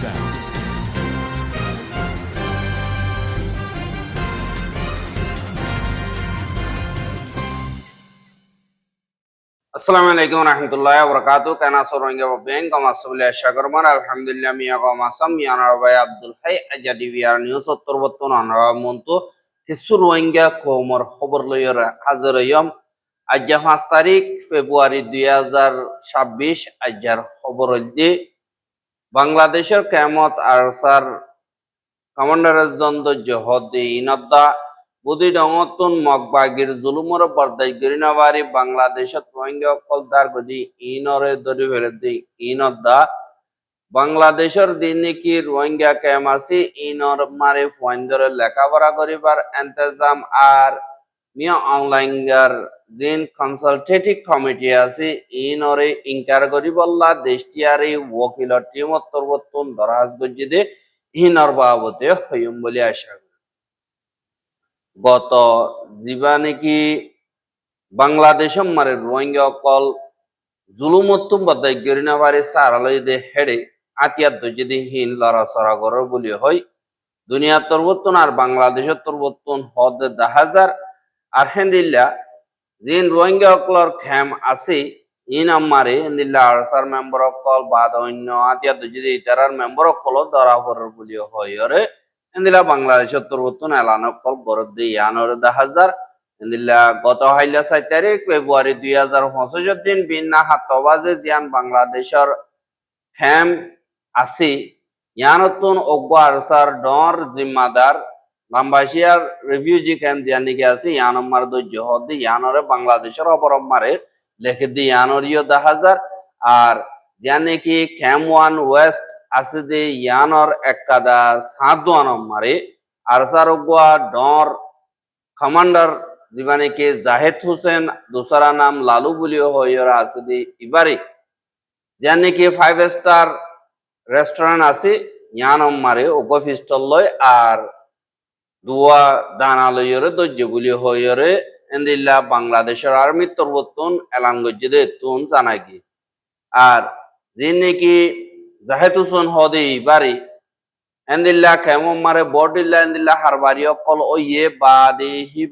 sound. আসসালামু আলাইকুম রহমতুল্লাহ বরকাত কেনা সরঙ্গে বেং কমাসবুল শাকরমান আলহামদুলিল্লাহ মিয়া কমাসাম মিয়ানার ভাই আব্দুল হাই আজা ডিভিআর নিউজ উত্তর বর্তমান অনারা মন্তু হিসু রোহিঙ্গা কৌমর খবর লইয়র হাজার হইম আজ্জা পাঁচ তারিখ ফেব্রুয়ারি দুই হাজার ছাব্বিশ আজ্জার খবর হইতে বাংলাদেশের কেমত আরসার কমান্ডারের জন্দ জহদ ইনদ্দা বুদি ডঙতুন মগবাগির জুলুমর বরদাই গরিনাবারি বাংলাদেশত রোহিঙ্গা কলদার গদি ইনরে দরি ফেরদি ইনদ্দা বাংলাদেশের দিনিকি রোহিঙ্গা কেমাসি ইনর মারি ফয়েন্দরে লেখাপড়া করিবার এন্তেজাম আর কনসালটেটিভ কমিটি আছে ইনরে হইম বলে আশা করি। গত যিবা নেকি বাংলাদেশ মারে রোহিঙ্গা অকল জুলুমত্তুম বদাই গরিনাবারি সারালই দে হেডে আতিয়ার যদি হিন লড়াচড়া করার বলি হয়। দুনিয়ার তরবত্তন আর বাংলাদেশের তরবত্তন হদ দাহাজার আর হেন্দিল্লা জিন রোহিঙ্গা অকলর খ্যাম আছে ইন আমারে হেন্দিল্লা আরসার মেম্বার অকল, বাদ অন্য আতিয়ার যদি ইতারার মেম্বার অকল ধরা বলি হয়। আরে এন্দিলা বাংলাদেশের তরবতুন এলানো কল গরদ ইয়ানোর দা হাজার। এন্দিলা গত হাইলা চার তারিখ, ফেব্রুয়ারি দুই হাজার পঁচিশের দিন বিন্না হাতবাজে জিয়ান বাংলাদেশের খেম আছে, ইয়ানতুন অজ্ঞ আরসার ডর জিম্মাদার লাম্বাসিয়ার রিফিউজি ক্যাম্প জিয়ান নাকি আছে? ইয়ান মার দৈর্য হদি ইয়ানরে বাংলাদেশের অপরম মারে। লেখে দি ইয়ানরিও দা হাজার। আর জিয়ান নাকি ক্যাম ওয়ান ওয়েস্ট আছে যে, ইয়ানর একাদা সাদওয়ানম মারে। আরসারগুয়া ডর কমান্ডার জীবানে কে জাহেদ হোসেন, দোসরা নাম লালু বলিও হইরা আছে যে, ইবারে। কি ফাইভ স্টার রেস্টুরেন্ট আছে, ইয়ানম মারে ওগো ফিস্টল লয়। আর দুয়া দানা লইরে দজ্য বলি হইরে এন্দিল্লা বাংলাদেশের আর্মির তরবতুন এলান গজ্জে তুন জানাই কি আর যে নাকি জাহেদ হুসেন হদে বাড়ি এন্দিল্লা কেমন মারে বডিল্লা এন্দিল্লা হারবারি অকল ওইয়ে বাদে হি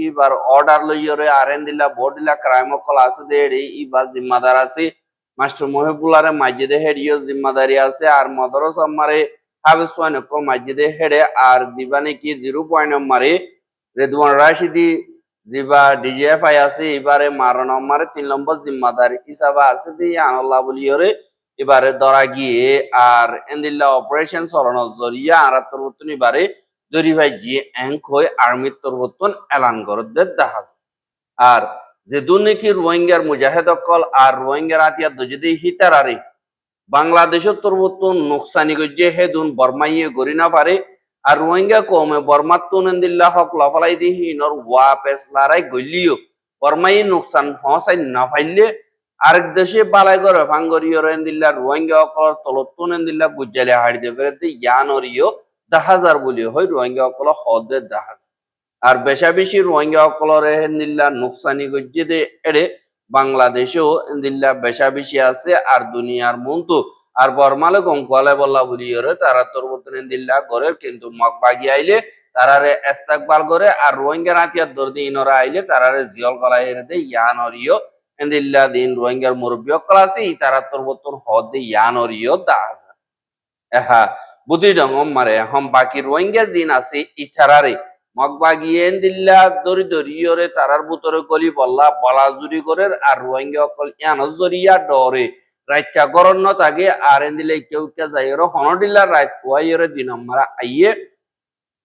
ইবার অর্ডার লইয়রে আর এন্দিল্লা বডিল্লা ক্রাইম অকল আছে দে এডি ইবার জিম্মাদার আছে মাস্টার মহিবুল্লারে মাইজিদে হেডিও জিম্মাদারি আছে আর মদরস আমারে হাবিস ওয়ান অকল মাইজিদে হেডে আর দিবানে কি জিরো পয়েন্ট মারে রেদওয়ান রাশিদি জিবা ডিজিএফআই আছে এবারে মারে তিন নম্বর জিম্মাদারি হিসাবে আছে দিয়ে আনল্লাহ বলিয়রে এবারে ধরা গিয়ে আর এন্দিল্লা অপারেশন চলানোর জরিয়া আর তরবতন এবারে দরি ভাই গিয়ে অ্যাঙ্ক হয়ে আর্মির তরবতন এলান করে দেখা আর যে দুর্নীতি রোহিঙ্গার মুজাহেদ অকল আর রোহিঙ্গার আতিয়ার যদি হিতারারে বাংলাদেশের তরবতন নোকসানি গজ্জে হে দুন বর্মাইয়ে গরি না পারে। আর রোহিঙ্গা কমে বর্মাত্তুন এন্দিল্লা হক লফলাই দিহি নর ওয়া পেস লারাই গলিও। বর্মাই নোকসান ফসাই না ফাইলে আরেক দেশে বালাই করে ফাঙ্গরিও রেন্দিল্লা রোহিঙ্গা অকল তলতুন এন্দিল্লা গুজ্জালে হাড়িতে ফেরতে ইয়ানরিও দাহাজার বলি হয় রোহিঙ্গা অকল হদে দাহাজ। আর বেশা বেশি রোহিঙ্গা অকলর হেন্দিল্লা নুকসানি গজ্জে দে এড়ে বাংলাদেশেও এন্দিল্লা বেশা বেশি আছে আর দুনিয়ার মন্তু। আর বর্মালে গঙ্কালে বল্লা বলি ওরে, তারা তোর মতন এন্দিল্লা করে কিন্তু মগ বাগি আইলে তারারে এস্তাকবাল করে আর রোহিঙ্গা রাতিয়ার দর্দি ইনরা আইলে তারারে জিয়ল গলা হেরে দে ইয়ানরিও এন্দিল্লা দিন রোহিঙ্গার মুরব্বী ক্লাসে তারা তোর বতন হদ দে দাহাজা এহা বুদ্ধি ডঙ্গম মারে, হম বাকি রোহিঙ্গা জিন আছে, ইথারারে। মগবাগি এন্দিল্লা দরি দরিয়রে তারার বুতরে গলি বল্লা বলা জুরি করে আর রোহিঙ্গা অকল ইয়ানো জরিয়া ডরে। রাইত্যা গরণ ন থাকে আর এন্দিলে কেউ কে যাই হনডিল্লা রাইত পুয়াইরে দিন মারা আইয়ে।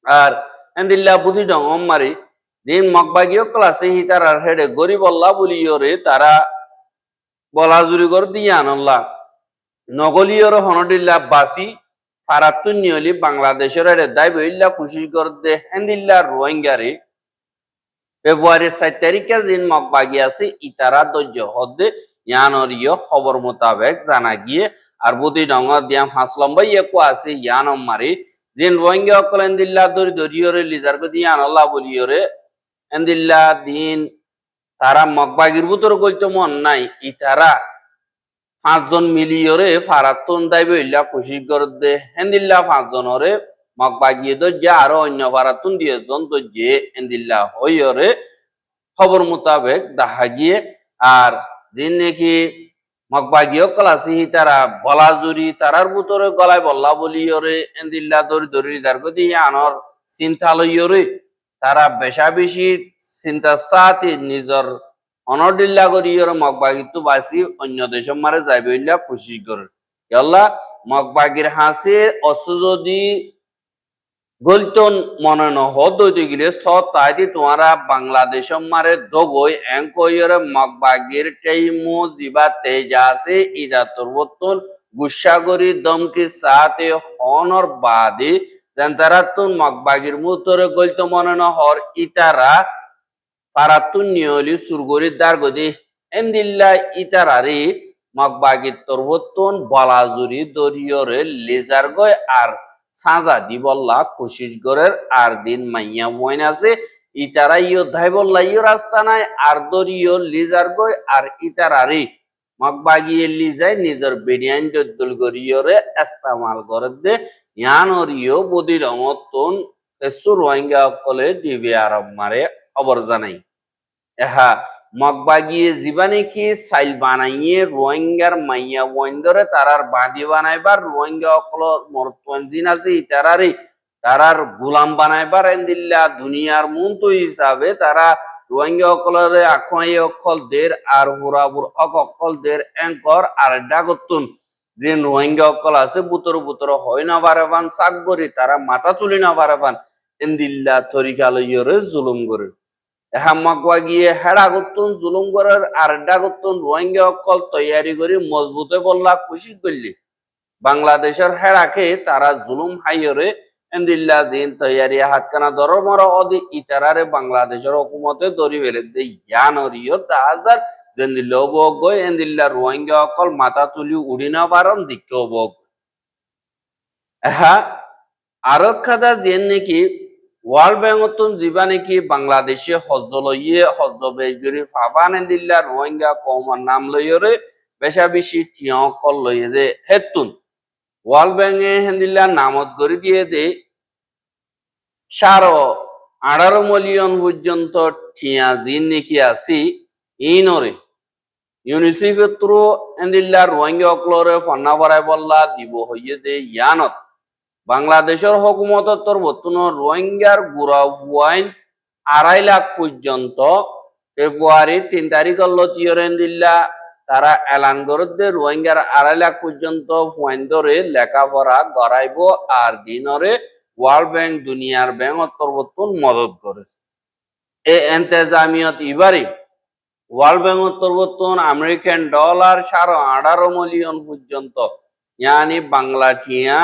আর এন্দিল্লা বুদ্ধি ডঙ্গম মারি। দিন মগবাগীয় ক্লাসে হি তারা হেডে গরিব আল্লাহ বলিয়রে তারা বলা জুরি কর দিয়ে আনল্লা নগলিয়র হনডিল্লা বাসি ফারাতুন নিয়লি বাংলাদেশের হেডে দায় বইল্লা খুশি কর দে হেন্দিল্লা রোহিঙ্গারে। ফেব্রুয়ারির চার তারিখে জিন মগবাগি আছে ইতারা দৈর্য হদে ইয়ানরিয় খবর মোতাবেক জানা গিয়ে আর বুদ্ধি ডঙ্গর দিয়া ফাঁস লম্বাই একো আছে ইয়ানম মারি। জিন রোহিঙ্গা অকল এন্দিল্লা দরি দরিয়রে লিজার গদি আনল্লা বলিয়রে এন্দিল্লা দিন তারা মগবাগির ভিতর কইতো মন নাই ই তারা পাঁচজন মিলিয়রে ফারাতুন দাইবে ইল্লা খুশি করদে হেন্দিল্লা পাঁচজনরে মগ বাগিয়ে যে আরও অন্য ফারাতুন দিয়েজন তো যে হেন্দিল্লা হইয়রে খবর মোতাবেক দেখা গিয়ে। আর যে নাকি মগবাগীয় কলাসি তারা বলা জুরি, তারার ভিতরে গলায় বল্লা বলি ওরে এন্দিল্লা দরি দরি দার গদি আনর চিন্তা লইয়রে। তারা বেশা বেশি চিন্তা সাথে নিজর অনডিল্লা করি ওর মগবাগিতো বাসি অন্য দেশের মারে যাইবে ইল্লা খুশি করে কেলা মগবাগির হাসে অস যদি গলতন মনে ন হদইতে গিলে স তাইতি তোমারা বাংলাদেশ মারে দগই এঙ্কইরে মগবাগির টেইমু জিবা তেজা আছে, ইদা তুরবতন গুসাগরি দমকি সাথে হনর বাদে জেন্তারাতুন মগবাগির মুতরে গলত মনে ন হর ইতারা ফারাতুন নিয়লি সুরগরি দারগদি এমদিল্লা ইতারারি মগবাগির তরবতন বলাজুরি দরিয়রে লেজার গয় আর সাজা দিবল্লা কোশিস গরের আর দিন মাইয়া বইন আছে ইতারা ইয় ধাই বল্লা ইয় রাস্তা নাই আর দরিয় লিজার গই আর ইতারারি মগবাগিয়ে লিজাই নিজের বেডিয়ান জদ্দুল গরিয়রে ইস্তেমাল করে দে ইয়ানর ইয় বদি রঙতন এসু রোহিঙ্গা কলে ডিবি আরব মারে খবর জানাই এহা, মগবাগিয়ে জীবানে কি সাইল বানাইয়ে রোহিঙ্গার মাইয়া ওয়াইন্দরে তারার বাঁধি বানাইবার, রোহিঙ্গা অকলর মরতঞ্জিন আছে ইতারারে তারার গুলাম বানাইবার, এন্দিল্লা দুনিয়ার মন্তু হিসাবে তারা রোহিঙ্গা অকলরে আখোয়াই অকল দের আর হুরাবুর অক অকল দের এঙ্কর আর ডাগতুন যে রোহিঙ্গা অকল আছে, বুতর বুতর হয় না বারেবান সাকগরি তারা মাথা তুলি না বারেবান, এন্দিল্লা তরিকা লইয়রে জুলুম করে হাম্মাকুয়া গিয়ে হেডা করতুন জুলুম করার আর ডা করতুন রোহিঙ্গা অকল তৈয়ারি করে মজবুতে বললা খুশি করলি। বাংলাদেশের হেডাকে তারা জুলুম হাইয়রে এন্দিল্লা দিন তৈয়ারি হাতখানা দর মর অদি ইতারারে বাংলাদেশের হকুমতে দরি ফেলে দে ইয়ানরিও তাহাজার জেন্দিল্ল বগ এন্দিল্লা রোহিঙ্গা অকল মাথা তুলি উড়ি না পারন দিকেও বগ হ্যাঁ আরক্ষাদা যেন নাকি ওয়ার্ল্ড ব্যাংকতন যিবা নেকি বাংলাদেশে হজ লইয়ে হজ বেশগরি ফাফান দিল্লা রোহিঙ্গা কৌমার নাম লইয়রে বেশা বেশি টিয় কল লইয়ে দে হেতুন ওয়ার্ল্ড ব্যাংকে হেন্দিল্লা নামত গড়ি দিয়ে দে সারো আঠারো মিলিয়ন পর্যন্ত ঠিয়া জিন নেকি আছি ইনরে। ইউনিসেফের থ্রু এন্দিল্লা রোহিঙ্গা অকলরে ফন্না ভরাই বল্লা দিব হইয়ে দে ইয়ানত। বাংলাদেশের হকুমতর বর্তমান রোহিঙ্গার গুড়া ওয়াইন আড়াই লাখ পর্যন্ত ফেব্রুয়ারি তিন তারিখের লতিয়রেন দিল্লা। তারা এলান করতে রোহিঙ্গার আড়াই লাখ পর্যন্ত ফুয়াইন ধরে লেখাপড়া গড়াইব আর দিনরে ওয়ার্ল্ড ব্যাংক, দুনিয়ার ব্যাংক অন্তর্বর্তন মদত করে এ এন্তেজামিয়ত ইবারি, ওয়ার্ল্ড ব্যাংক অন্তর্বর্তন আমেরিকান ডলার সাড়ে আঠারো মিলিয়ন পর্যন্ত। ইয়ানি বাংলা টিয়া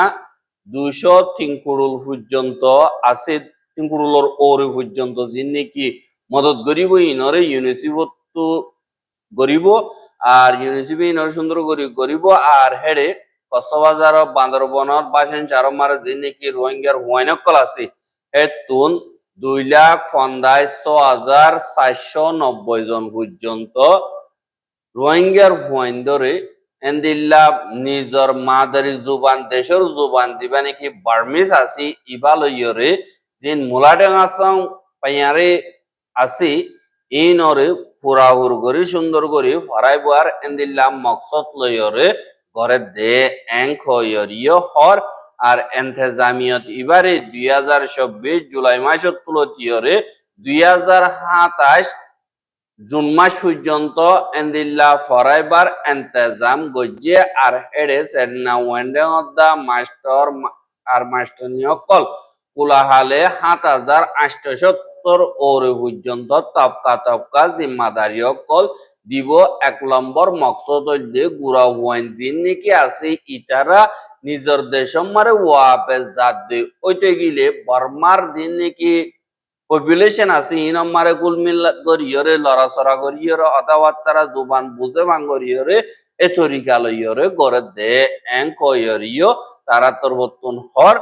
দুশো তিন করোড় পর্যন্ত আছে তিন করোড়র ওরে পর্যন্ত যিনি নাকি মদত গরিব ইনরে ইউনিসেফ তো গরিব আর ইউনিসেফ ইনর সুন্দর গরিব আর হেডে কক্সবাজার বান্দরবনত বাসেন চারমার যিনি নাকি রোহিঙ্গার হুয়াইনকল আছে হেতুন দুই লাখ পঞ্চাশ হাজার চারশো নব্বই জন পর্যন্ত রোহিঙ্গার হুয়াইন ধরে এন্দিল্লা নিজর মাদারি জুবান, দেশের জুবান দিবা নাকি বার্মিস আছি ইবা লইয়রে, জিন মুলাডেঙা সং পাইয়ারে আছি এই নরে পুরাহুর করি সুন্দর করি ফরাই বুয়ার এন্দিল্লা মকসদ লইয়রে ঘরে দে এঙ্ক হইয়রিয় হর, আর এন্তেজামিয়ত ইবারে দুই হাজার চব্বিশ জুলাই মাসত তুলতিয়রে, দুই হাজার সাতাশ জুন মাস পর্যন্ত এন্দিল্লা ফরাইবার এন্তেজাম গজ্জে আর হেডে সেডনা ওয়েন্ডে অদ্দা মাস্টার আর মাস্টার নিয়কল কুলাহালে সাত হাজার আটশো সত্তর ওর পর্যন্ত তফকা তফকা জিম্মাদারি অকল দিব এক নম্বর মকসদ হইলে গুড়া ওয়াইন জিন নাকি আছে ইটারা নিজের দেশম মারে ওয়াপে জাত দে। ওইতে গিলে বর্মার দিন নাকি পপুলেশন আছে ই নম্বরে কুল কুলমিল গরিয়রে, লড়াচড়া গরিয়রে অথাবার্তারা জুবান বুঝে ভাঙ্গরিয়রে এ তরিকা লইয়রে, গড়ে দে, এং কয়রিয় তারা তোর বর্তন হর।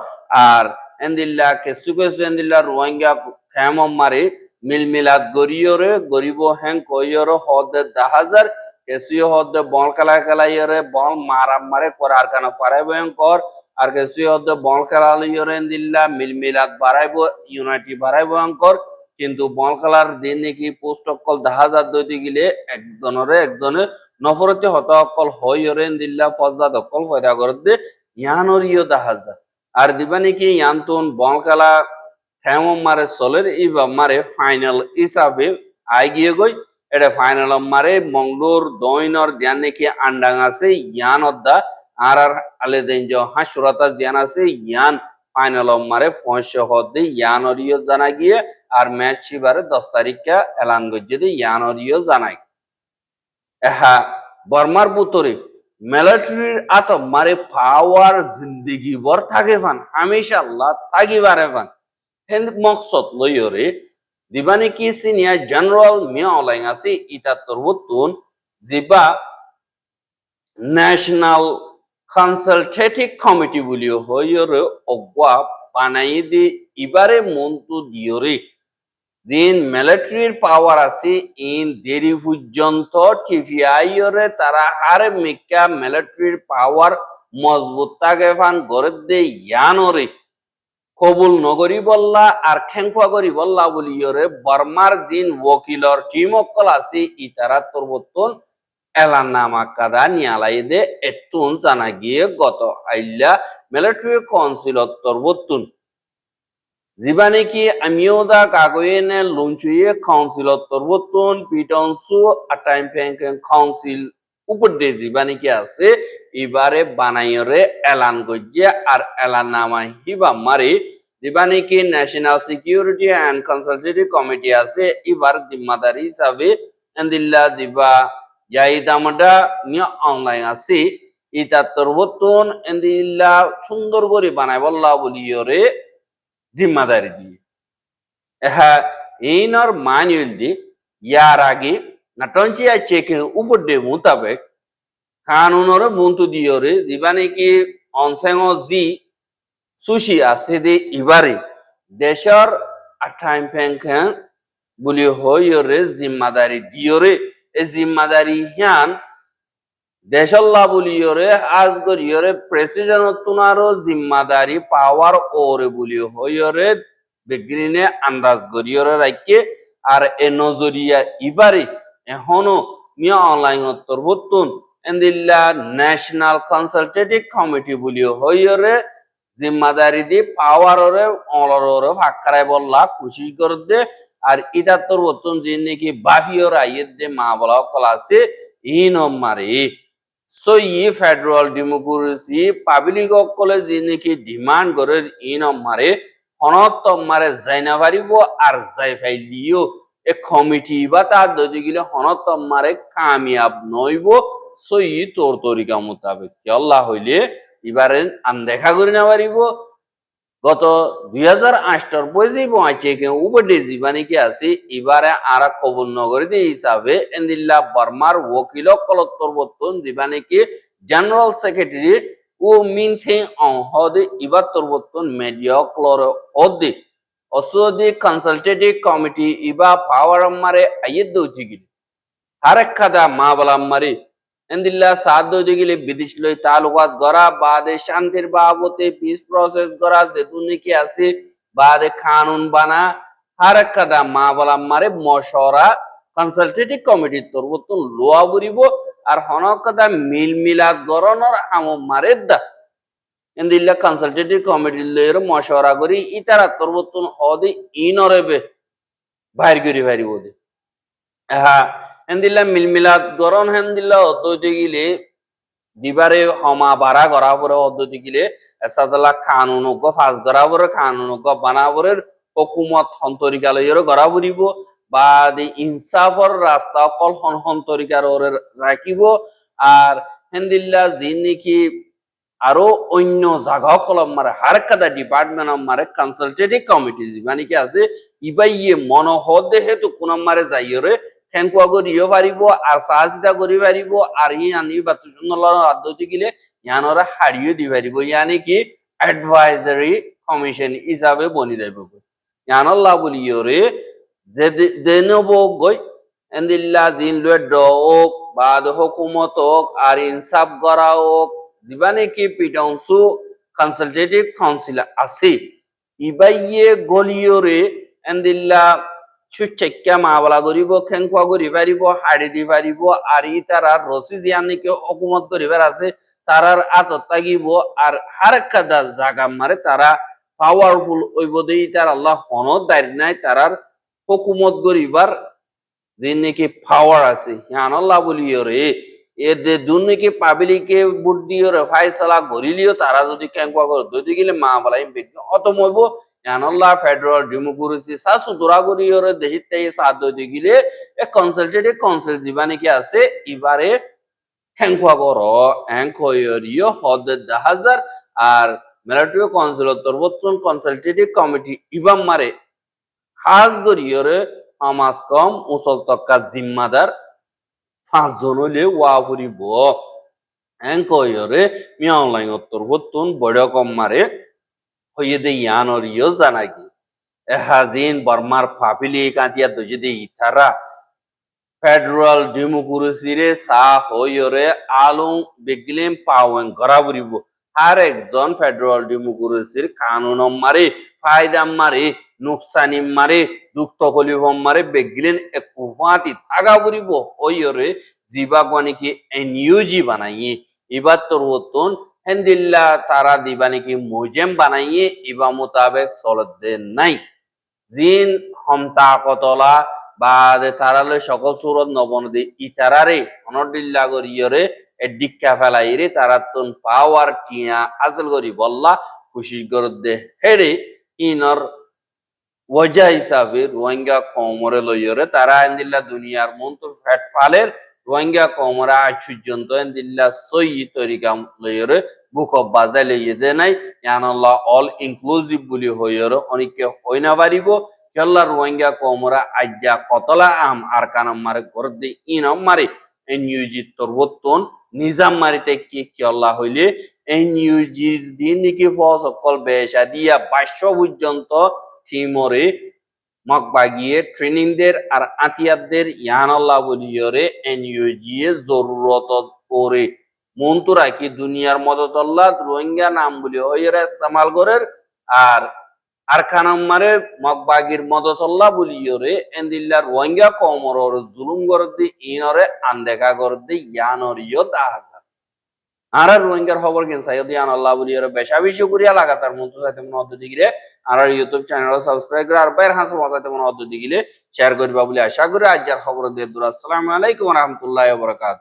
আর এন্দিল্লা কেসু কেসু এন্দিল্লা রোহিঙ্গা খেম মারে মিল মিলাদ গরিয়রে, গরিব হ্যাং কইয়রে হদে দাহাজার কেসুয়ে হদ্দে বল খেলা খেলাইরে বল মারা মারে করার কেন পারে ভয়ঙ্কর আর হদ্দে বল খেলা লিয়রে দিল্লা মিলমিলাত বাড়াইব, ইউনাইটি বাড়াই ভয়ঙ্কর কিন্তু বল খেলার দিন নাকি পোস্ট অকল দেখা যাত দইতে গেলে একজনরে একজনে নফরতে হত অকল হইরে দিল্লা ফজাদ অকল ফয়দা করতে ইয়ানোর ইয় যায় আর দিবা নাকি ইয়ান্তন বল খেলা হেমম মারে চলের, ইবা মারে ফাইনাল হিসাবে আই গিয়ে গই। এটা ফাইনাল মারে মংলোর দইনর জ্ঞান নাকি আন্ডাং আছে, ইয়ান অদ্দা আর আর আলে দেন যে হাসুরাতা জ্ঞান আছে, ইয়ান ফাইনাল মারে ফয়সে হদ্দে ইয়ান অরিও জানা গিয়ে, আর ম্যাচ শিবারে দশ তারিখে এলান গজ্জে ইয়ান অরিও জানাই। এহা, বর্মার বুতরে মিলিটারির আত মারে পাওয়ার জিন্দিগি বর থাকে ফান, হামেশা আল্লাহ থাকিবারে ফান। হেন মকসদ লইয়রে দিবানি কি সিনিয়র জেনারেল মিয়া অলাইং আছে ইটা তরবতুন জিবা ন্যাশনাল কনসালটেটিভ কমিটি বলিও হইয়রে অগবা বানাই দি ইবারে মন্তু দিয়রে দিন মিলিটারির পাওয়ার আছে ইন দেরি পর্যন্ত টিভিআইরে তারা হারে মিকা মিলিটারির পাওয়ার মজবুত থাকে ফান গড়ে দে ইয়ানরে কবুল নগরী বল্লা আর খেংখুয়া করি বল্লা বলি ইয়রে বর্মার জিন ওকিলর টিম অকল আছে ইতারা তোরবতন এলান নামা কাদা নিয়ালাই দে এতুন জানা গিয়ে গত আইল্লা মিলিটারি কাউন্সিলত তোরবতুন যিবা কি আমিও দা কাগয়ে লুঞ্চুয়ে কাউন্সিলত তোরবতুন পিটনসু আটাইম ফেং কাউন্সিল উপর দিয়ে যিবা কি আছে এবারে বানাইরে এলান গজ্জে আর এলান নামা হিবা মারি। যিবা নাকি national security and consultative committee আছে এবার জিম্মাদারি হিসাবে, এন্দিল্লা দিবা যাই দামডা নিয়ে অনলাইন আছে ইটা তরবতন এন্দিল্লা সুন্দর করে বানাই বল্লা বলিয়রে জিম্মাদারি দিয়ে হ্যাঁ এইনর মানুয়াল দি ইয়ার আগে নাটঞ্চিয়া চেকিং উপর দিয়ে মোতাবেক কানুনরে বন্তু দিয়রে দিবা নাকি অনসেঙ জি সুশি আছে দে ইবারে দেশর আঠাইম ফেংখেন বুলি হইয়রে জিম্মাদারি দিয়রে এ জিম্মাদারি হিয়ান দেশল্লা বলিয়রে আজ গরিয়রে প্রেসিডেন্ট তুনারও জিম্মাদারি পাওয়ার ওরে বলি হইয়রে বেগ্রিনে আন্দাজ গরিয়রে রাখকে আর এ নজরিয়া ইবারে, এখনও মিয়া অনলাইন তরবতুন এন্দিল্লা ন্যাশনাল কনসালটেটিভ কমিটি বলি হইয়রে জিম্মাদারি দি পাওয়াররে অলররে ফাক্কারাই বললা কোশিশ করে দে আর ইটা তরবতুন যে নাকি বাহিয়র আইয়ের দে মা বলা কল আছে ইন মারে সো ই ফেডারেল ডেমোক্রেসি পাবলিক অকলে যে নাকি ডিমান্ড করে ইন মারে হনত মারে যাই না পারিব আর যাই ফাইলিও। এ কমিটি বা তার দদি গিলে হনত মারে কামিয়াব নইব সো ই তোর তরিকা মোতাবেক আল্লাহ হইলে এবারে আনদেখা করে না পারিব গত দুই হাজার আটটার বয়সে পৌঁছে কে উপরে জীবানি কি আছে এবারে আর কবুল নগরীতে হিসাবে এন্দিল্লা বর্মার ওকিল কলত্তর বর্তন জীবানি কি জেনারেল সেক্রেটারি ও মিনথে অহদে ইবার তরবর্তন মেডিয়া ক্লর অদে অসদি কনসালটেটিভ কমিটি ইবা পাওয়ার মারে আইয়েদ উঠিগিল হারেক খাদা মা বলাম মারে এন্দিল্লা সাধ্য দিগিলে বিদেশ লই তালুকাত গড়া, বাদে শান্তির বাবতে পিস প্রসেস গড়া যেতুন কি আছে, বাদে কানুন বানা হারেক কাদা মা বলাম মারে মশরা কনসালটেটিভ কমিটির তরবতন লোয়া বুড়িব আর হনক কাদা মিল মিলাদ গরনর আম মারে দা। এন্দিল্লা কনসালটেটিভ কমিটির লইয়ের মশরা করি, ইতারা তরবতন হদি ইনরেবে বাইর করি হ্যাঁ হেন্দিল্লা মিলমিলাত গরন হেন্দিল্লা অদ্বৈত গিলে দিবারে হমা বারা গড়া পরে অদ্বৈত গিলে এসাদলা কানুনজ্ঞ ফাঁস গড়া পরে কানুনজ্ঞ বানাবরের হকুমত হন্তরিকালয়ের গড়া ফুরিব বা ইনসাফর রাস্তা অকল হন হন্তরিকার রাখিব আর হেন্দিল্লা যি নেকি আরও অন্য জাগা কলম মারে হারকাদা ডিপার্টমেন্ট মারে কনসালটেটিভ কমিটি মানে কি আছে ইবাই ইয়ে মনোহদে হেতু ঠেংকুয়া করিও পারিব আর সাহসিতা করি পারিব আর ই আনি বাতু সুন্দর আদতি গিলে দি পারিব ইয়ানি কি? অ্যাডভাইজারি কমিশন হিসাবে বনি দেব ইয়ানল্লাহ বলিও জিন বাদ হুকুমত যিবানে কি কাউন্সিল আছে, ইবাইয়ে গলিয়রে এন্দিল্লা সুচেক্কা মাবলা করিব, খেংখুয়া করি পারিব, হাড়ি দি পারিব আর ই তারার রসি জিয়ানিকে অকুমত করিবার আছে, তারার আতত থাকিব, আর হার কাদা জাগা মারে তারা পাওয়ারফুল ওইব দেই, তার আল্লাহ হনত দাঁড়ি নাই, তারার হকুমত করিবার যে নাকি পাওয়ার আছে হ্যাঁ আল্লাহ বলিও রে। এ পাবলিকে বুট দিও রে ফাইসালা গরিলিও তারা যদি কেঙ্কুয়া করে গেলে মা বলাই ব্যক্তি অত মইব ইয়ান আল্লাহ ফেডারেল ডেমোক্রেসি সা সুতরা করিও রে দেহিত সাথ দইতে গেলে এ কনসালটেটিভ কাউন্সিল যিবা নাকি আছে? এবারে কেঙ্কুয়া কর এঙ্ক হইয়রিও হদ হাজার আর তরবতন কনসালটেটিভ কমিটি ইবাম মারে। খাস গরিয়রে সমাজ কম মুসল তক্কা জিম্মাদার পাঁচজন হইলে ওয়া ফুরিব। এঙ্কয়রে মি অনলাইন উত্তর হতুন বড় কম মারে, হইয়ে দে ইয়ানর ইয় জানাগি এহাজিন বর্মার ফাপিলি কাঁতিয়া দজে দে ইথারা। ফেডারেল ডেমোক্রেসিরে সা হইরে আলু বেগিলেম পাওয়েন গড়া বুড়িব আর একজন ফেডারেল ডেমোক্রেসির কানুন মারে, ফায়দা মারে। নুকসানি মারে দুঃখ কলিব মারে বেগিলেন একুহাতি থাকা বুড়িব হইরে জিবা গনিকি এনইউজি বানাইয়ে এবার তোর হতুন হেন্দিল্লা তারা দিবানিকি মুজেম বানাইয়ে ইবা মোতাবেক চলত দে নাই জিন হমতা কতলা বা তারালে সকল সুরত নবনদে ইতারারে অনডিল্লা গরিয়রে এডিক্কা ফেলাইরে তারাতুন পাওয়ার টিয়া আজল করি বল্লা খুশি করদে হেড়ে ইনর ওজা হিসাবে রোহিঙ্গা কমরে লইয়রে, তারা এন্দিল্লা দুনিয়ার মন্ত ফ্যাট ফালের রোহিঙ্গা কমরা আশ্চর্যন্ত এন্দিল্লা সই তরিকা লইয়রে বুক বাজাই লইয়ে দে নাই। ইয়ানল্লাহ অল ইনক্লুসিভ বুলি হইয়রে অনেকে হই না পারিব কেল্লা রোহিঙ্গা কমরা আজ্ঞা কতলা আম আর কানাম মারে ঘর দে ইনম মারে। এনইউজি তরবতন নিজাম মারিতে কি কেল্লা হইলে? এনইউজির দিন নাকি ফস অকল বেশা দিয়া বাইশ পর্যন্ত থিমরে মক বাগিয়ে ট্রেনিং দের আর আতিয়াদের ইয়ানাল্লাহ বলিয়রে এনইউজি এ জরুরত করে মন্তু রাখি দুনিয়ার মদতল্লাহ রোহিঙ্গা নাম বলি হইরে ইস্তেমাল করে আর আর খানাম মারে মকবাগির মদতল্লাহ বলিয়রে এন্দিল্লা রোহিঙ্গা কমর জুলুম করে দি ইনরে আনদেখা করে দি ইয়ানরিও দাহাজার আর রোহিঙ্গার খবর কেন সাইয়দ ইয়ান আল্লাহ আর বেশা বেশি করিয়া লাগাতার মন্ত্র সাথে মনে অর্ধ দিগিরে। আর ইউটিউব চ্যানেল সাবস্ক্রাইব করে, আর বাইর হাসা মজাতে মনে অর্ধ দিগিলে শেয়ার করিবা বলে আশা করি, আজ যার খবর দিয়ে আসসালামু আলাইকুম রহমতুল্লাহ বরকাত